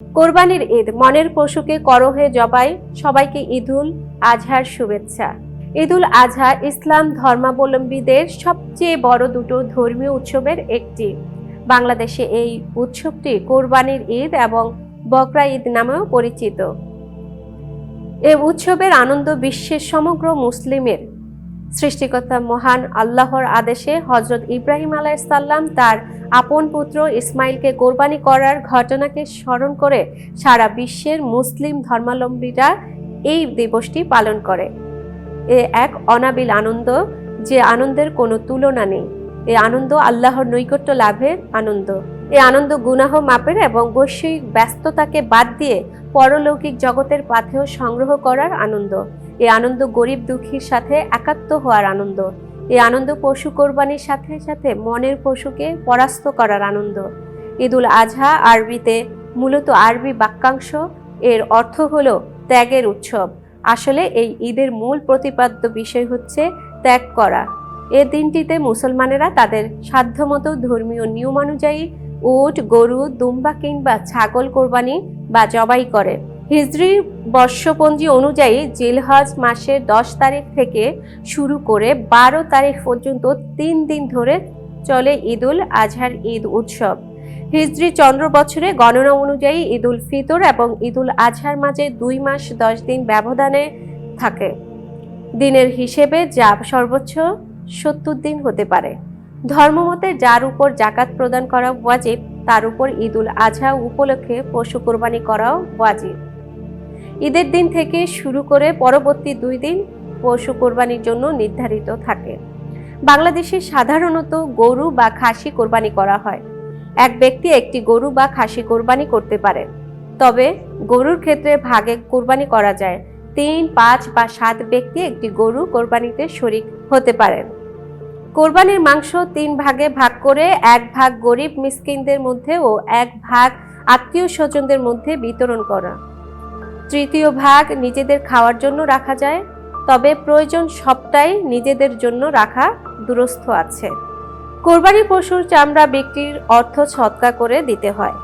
কোরবানির ঈদ, মনের পশুকে করহে জবাই, সবাইকে ঈদুল আজহার শুভেচ্ছা। ঈদুল আজহা ইসলাম ধর্মাবলম্বীদের সবচেয়ে বড় দুটো ধর্মীয় উৎসবের একটি। বাংলাদেশে এই উৎসবটি কোরবানির ঈদ এবং বকরা ঈদ নামেও পরিচিত। এ উৎসবের আনন্দ বিশ্বের সমগ্র মুসলিমের সৃষ্টিকর্তা মহান আল্লাহর আদেশে হজরত ইব্রাহিম আলাইসাল্লাম তার আপন পুত্র ইসমাইলকে কোরবানি করার ঘটনাকে স্মরণ করে সারা বিশ্বের মুসলিম ধর্মাবলম্বীরা এই দিবসটি পালন করে। এ এক অনাবিল আনন্দ যে আনন্দের কোনো তুলনা নেই। এ আনন্দ আল্লাহর নৈকট্য লাভের আনন্দ। এ আনন্দ গুনাহ মাপের এবং বৈশ্বিক ব্যস্ততাকে বাদ দিয়ে পরলৌকিক জগতের পাথেও সংগ্রহ করার আনন্দ। এ আনন্দ গরিব দুঃখীর সাথে একাত্ম হওয়ার আনন্দ। এ আনন্দ পশু কোরবানির সাথে সাথে মনের পশুকে পরাস্ত করার আনন্দ। ঈদুল আজহা আরবিতে মূলত আরবি বাক্যাংশ, এর অর্থ হল ত্যাগের উৎসব। আসলে এই ঈদের মূল প্রতিপাদ্য বিষয় হচ্ছে ত্যাগ করা। এ দিনটিতে মুসলমানেরা তাদের সাধ্যমতো ধর্মীয় নিয়ম অনুযায়ী উট, গরু, দুম্বা কিংবা ছাগল কোরবানি বা জবাই করে। হিজরি বর্ষপঞ্জি অনুযায়ী জিলহজ মাসের দশ তারিখ থেকে শুরু করে বারো তারিখ পর্যন্ত তিন দিন ধরে চলে ঈদুল আজহার ঈদ উৎসব। হিজরি চন্দ্র বছরে গণনা অনুযায়ী ঈদুল ফিতর এবং ঈদুল আজহার মাঝে দুই মাস দশ দিন ব্যবধানে থাকে। দিনের হিসেবে যা সর্বোচ্চ সত্তর দিন হতে পারে। ধর্মমতে যার উপর জাকাত প্রদান করা ওয়াজিব, তার উপর ঈদুল আজহা উপলক্ষে পশু কোরবানি করাও ওয়াজিব। ঈদের দিন থেকে শুরু করে পরবর্তী দুই দিন পশু কোরবানির জন্য নির্ধারিত থাকে। বাংলাদেশে সাধারণত গরু বা খাসি কোরবানি করা হয়। এক ব্যক্তি একটি গরু বা খাসি কোরবানি করতে পারে। তবে গরুর ক্ষেত্রে ভাগে কোরবানি করা যায়। তিন, পাঁচ বা সাত ব্যক্তি একটি গরু কোরবানিতে শরিক হতে পারেন। কোরবানির মাংস তিন ভাগে ভাগ করে এক ভাগ গরিব মিসকিনদের মধ্যে ও এক ভাগ আত্মীয় স্বজনদের মধ্যে বিতরণ করা। তৃতীয় ভাগ নিজেদের খাওয়ার জন্য রাখা যায়, তবে প্রয়োজন সবটাই নিজেদের জন্য রাখা দুরস্থ আছে। কোরবানি পশুর চামড়া বিক্রির অর্থ ছৎকা করে দিতে হয়।